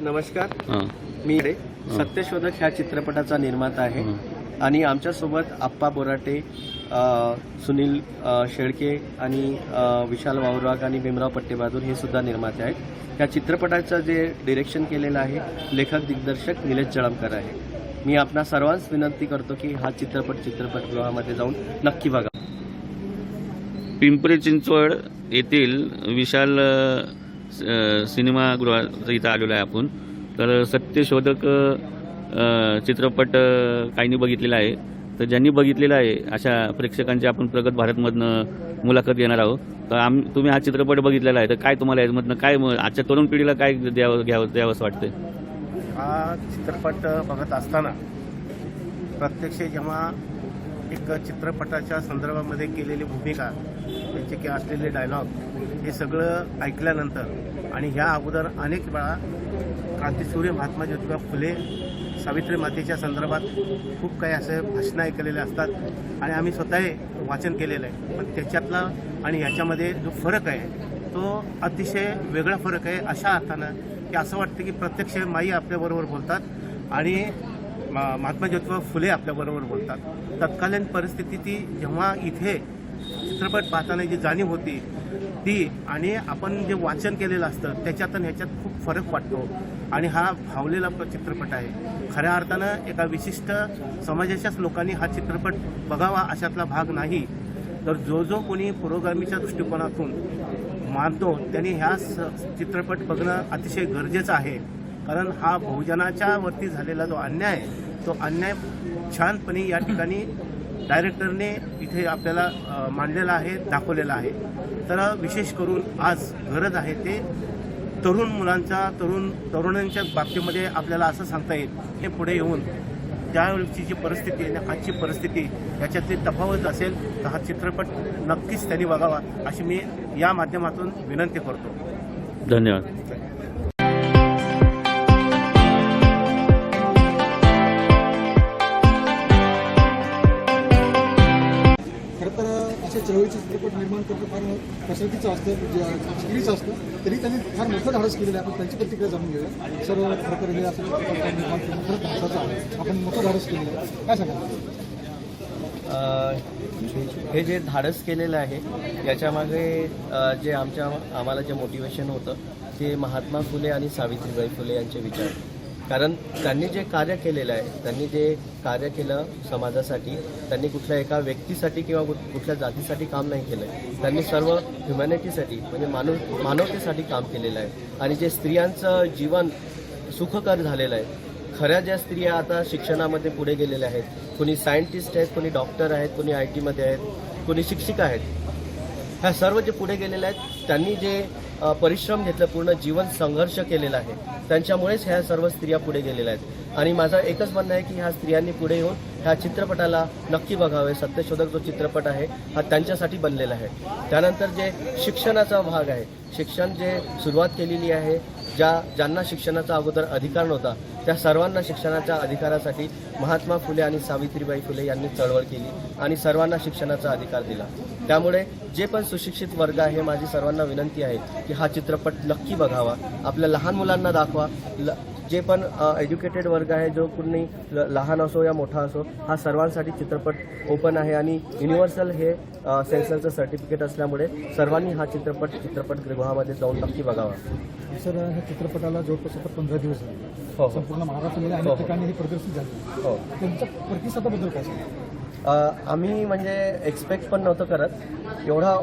नमस्कार. मी सत्यशोधक ह्या चित्रपटाचा निर्माता आहे. आणि आमच्यासोबत आप्पा बोराटे सुनील शेळके आणि विशाल वावराग आणि भीमराव पट्टेबहादूर हे सुद्धा निर्माते आहेत. या चित्रपटाचं जे डिरेक्शन केलेलं आहे लेखक दिग्दर्शक निलेश जळमकर आहे. मी आपणा सर्वांस विनंती करतो की हा चित्रपट चित्रपटगृहामध्ये जाऊन नक्की बघा. पिंपरी चिंचवड येथील विशाल अ, स- सिनेमागृहात इथं आलेलो आहे आपण. तर सत्यशोधक चित्रपट काहींनी बघितलेला आहे. तर ज्यांनी बघितलेला आहे अशा प्रेक्षकांची आपण प्रगत भारतमधनं मुलाखत घेणार आहोत. तर आम तुम्ही हा चित्रपट बघितलेला आहे तर काय तुम्हाला यामधनं काय म- आजच्या तरुण पिढीला काय द्यावं घ्यावं द्यावंसं वाटतं हा चित्रपट बघत असताना प्रत्यक्ष जेव्हा एक चित्रपटाच्या संदर्भामध्ये केलेली भूमिका त्यांचे की असलेले डायलॉग हे सगळं ऐकल्यानंतर आणि ह्या अगोदर अनेक वेळा क्रांतीसूर्य महात्मा ज्योतिबा फुले सावित्री मातेच्या संदर्भात खूप काही असे भाषणं ऐकलेले असतात आणि आम्ही स्वतः वाचन केलेलं आहे. पण त्याच्यातला आणि ह्याच्यामध्ये जो फरक आहे तो अतिशय वेगळा फरक आहे अशा अर्थानं की असं वाटतं की प्रत्यक्ष माई आपल्याबरोबर बोलतात आणि मा- महात्मा ज्योतिबा फुले आपल्याबरोबर बोलतात. तत्कालीन परिस्थिती ती जेव्हा इथे चित्रपट पाहताना जी जाणीव होती ती आणि आपण जे वाचन केलेलं असतं त्याच्यात आणि ह्याच्यात खूप फरक वाटतो. आणि हा भावलेला चित्रपट आहे. खऱ्या अर्थानं एका विशिष्ट समाजाच्याच लोकांनी हा चित्रपट बघावा अशातला भाग नाही. तर जो जो कोणी पुरोगामीच्या दृष्टिकोनातून मानतो त्यांनी ह्या स- चित्रपट बघणं अतिशय गरजेचं आहे. कारण हा बहुजनाच्या वरती झालेला जो अन्याय आहे तो अन्याय छानपणे या ठिकाणी डायरेक्टरने इथे आपल्याला मांडलेलं मांडलेला आहे दाखवलेलं आहे. तर विशेष करून आज गरज आहे ते तरुण मुलांचा तरुण तरुणांच्या बाबतीमध्ये आपल्याला असं सांगता येईल हे पुढे येऊन त्यावेळची जी परिस्थिती आहे आणि आजची परिस्थिती याच्यातली तफावत असेल तर हा चित्रपट नक्कीच त्यांनी बघावा अशी मी या माध्यमातून विनंती करतो. धन्यवाद. चळवळीचे चित्रपट निर्माण करणं फार कसरतीचं असतं जे असतं तरी त्यांनी फार मोठं धाडस केलेलं आहे. आपण त्यांची प्रतिक्रिया जाणून घेऊया. सर्व खरं हे असं चित्रपट निर्माण करणं खरंच धाडसाचं आहे. आपण मोठं धाडस केलेलं आहे. काय सांगा हे जे धाडस केलेलं आहे याच्यामागे जे आमच्या आम्हाला जे मोटिवेशन होतं ते महात्मा फुले आणि सावित्रीबाई फुले यांचे विचार. कारण त्यांनी जे कार्य केलेलं आहे त्यांनी जे कार्य केलं समाजासाठी त्यांनी कुठल्या एका व्यक्तीसाठी किंवा कुठल्या जातीसाठी काम नाही केलं त्यांनी सर्व ह्युमॅनिटीसाठी म्हणजे मानव मानवतेसाठी काम केलेलं आहे. आणि जे स्त्रियांचं जीवन सुखकर झालेलं आहे खऱ्या ज्या स्त्रिया आता शिक्षणामध्ये पुढे गेलेल्या आहेत कोणी सायंटिस्ट आहेत कोणी डॉक्टर आहेत कोणी आय टीमध्ये आहेत कोणी शिक्षिका आहेत ह्या सर्व जे पुढे गेलेले आहेत त्यांनी जे परिश्रम घेतलं पूर्ण जीवन संघर्ष केलेला आहे. त्यांच्यामुळेच ह्या सर्व स्त्रिया पुढे गेलेल्या आहेत. आणि माझं एकच म्हणणं आहे की ह्या स्त्रियांनी पुढे येऊन ह्या चित्रपटाला नक्की बघावे. सत्यशोधक जो चित्रपट आहे हा त्यांच्यासाठी बनलेला आहे. त्यानंतर जे शिक्षणाचा भाग आहे शिक्षण जे सुरुवात केलेली आहे ज्या ज्यांना शिक्षणाचा अगोदर अधिकार नव्हता त्या सर्वांना शिक्षणाच्या अधिकारासाठी महात्मा फुले आणि सावित्रीबाई फुले यांनी चळवळ केली आणि सर्वांना शिक्षणाचा अधिकार दिला. त्यामुळे जे पण सुशिक्षित वर्ग आहे माझी सर्वांना विनंती आहे की हा चित्रपट नक्की बघावा. आपल्या लहान मुलांना दाखवा. ल जे पण एज्युकेटेड वर्ग आहे जो कुणी लहान असो या मोठा असो हा सर्वांसाठी चित्रपट ओपन आहे आणि युनिव्हर्सल हे सेन्सरचं सर्टिफिकेट असल्यामुळे सर्वांनी हा चित्रपट चित्रपटगृहामध्ये जाऊन नक्की बघावा. सर ह्या चित्रपटाला जवळपास आता पंधरा दिवस झाले. हो हो. संपूर्ण महाराष्ट्रामध्ये अनेक हो. ठिकाणी हे प्रदर्शित झाले. हो. त्यांच्या प्रतिसादाबद्दल काय आम्ही म्हणजे एक्सपेक्ट पण नव्हतं करत. एवढा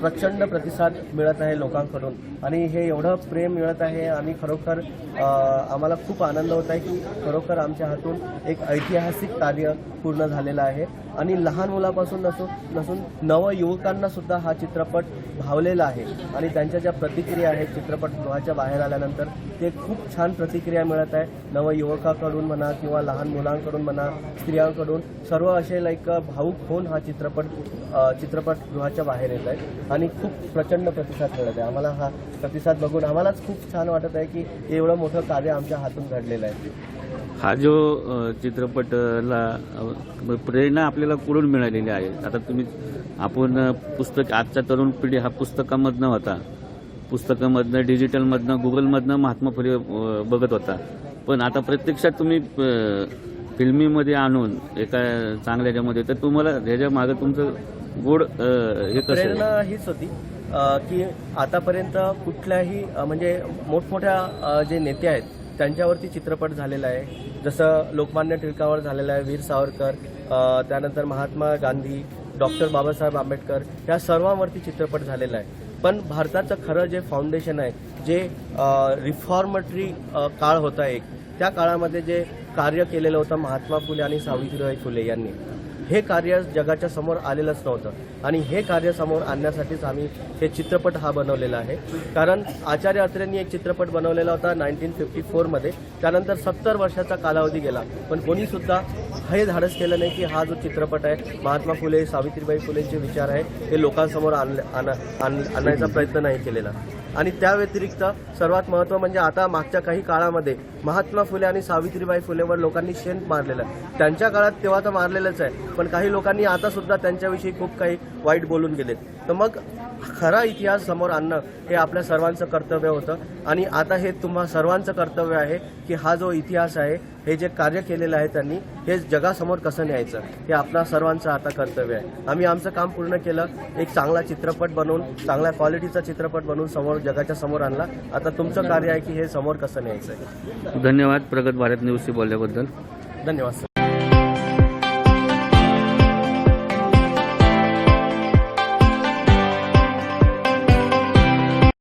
प्रचंड प्रतिसाद मिळत आहे लोकांकडून. आणि हे एवढं प्रेम मिळत आहे आणि खरोखर आम्हाला खूप आनंद होत आहे की खरोखर आमच्या हातून एक ऐतिहासिक कार्य पूर्ण झालेलं आहे. आणि लहान मुलापासून नसून नसून नवयुवकांना सुद्धा हा चित्रपट भावलेला आहे. आणि त्यांच्या ज्या प्रतिक्रिया आहेत चित्रपटगृहाच्या बाहेर आल्यानंतर ते खूप छान प्रतिक्रिया मिळत आहे. नवयुवकाकडून म्हणा किंवा लहान मुलांकडून म्हणा स्त्रियांकडून सर्व असे लाईक भाऊक होऊन हा चित्रपट चित्रपटगृहाच्या बाहेर येत आहे आणि खूप प्रचंड प्रतिसाद मिळत आहे. आम्हाला हा प्रतिसाद बघून आम्हालाच खूप छान वाटत आहे की एवढं मोठं कार्य आमच्या हातून घडलेलं आहे. हा जो चित्रपटला प्रेरणा आपल्याला कुठून मिळालेली आहे? आता तुम्ही आपण पुस्तक आजच्या तरुण पिढी हा पुस्तकामधनं होता. पुस्तकामधनं डिजिटलमधनं गुगलमधनं महात्मा फुले बघत होता. पण आता प्रत्यक्षात तुम्ही फिल्मीमध्ये आणून एका चांगल्या ह्याच्यामध्ये तर तुम्हाला ह्याच्या मागं तुमचं गोड हे प्रेरणा हीच होती की आतापर्यंत कुठल्याही म्हणजे मोठमोठ्या जे नेते आहेत त्यांच्यावरती चित्रपट झालेला आहे. जसं लोकमान्य टिळकावर झालेला आहे वीर सावरकर त्यानंतर महात्मा गांधी डॉक्टर बाबासाहेब आंबेडकर या सर्वांवरती चित्रपट झालेला आहे. पण भारताचं खरं जे फाउंडेशन आहे जे रिफॉर्मटरी काळ होता एक त्या काळामध्ये जे कार्य केलेलं होतं महात्मा फुले आणि सावित्रीबाई फुले यांनी हे कार्य जगाच्या समोर आलेलंच नव्हतं. आणि हे कार्य समोर आणण्यासाठीच आम्ही हे चित्रपट हा बनवलेला आहे. कारण आचार्य अत्रेंनी एक चित्रपट बनवलेला होता नाईन्टीन फिफ्टी फोरमध्ये त्यानंतर सत्तर वर्षाचा कालावधी गेला. पण कोणीसुद्धा हे धाडस केलं नाही की हा जो चित्रपट आहे महात्मा फुले सावित्रीबाई फुलेंचे विचार आहे हे लोकांसमोर आणले- आण- आणण्याचा प्रयत्न नाही केलेला. आणि त्या व्यतिरिक्त सर्वात महत्त्व म्हणजे आता मागच्या काही काळामध्ये महात्मा फुले आणि सावित्रीबाई फुलेवर लोकांनी शेण मारलेलं आहे. त्यांच्या काळात तेव्हा तर मारलेलंच आहे. पण काही लोकांनी आता सुद्धा त्यांच्याविषयी खूप काही वाईट बोलून गेलेत. तर मग खरा इतिहास समोर आणणं हे आपल्या सर्वांचं कर्तव्य होतं. आणि आता हे तुम्हा सर्वांचं कर्तव्य आहे की हा जो इतिहास आहे हे जे कार्य केलेलं आहे त्यांनी हे जगासमोर कसं न्यायचं? हे आपल्या सर्वांचं आता कर्तव्य आहे. आम्ही आमचं काम पूर्ण केलं एक चांगला चित्रपट बनवून चांगल्या क्वालिटीचा चित्रपट बनवून समोर जगाच्या समोर आणला. आता तुमचं कार्य आहे की हे समोर कसं न्यायचं आहे? धन्यवाद प्रगत भारत न्यूजशी बोलल्याबद्दल. धन्यवाद सर.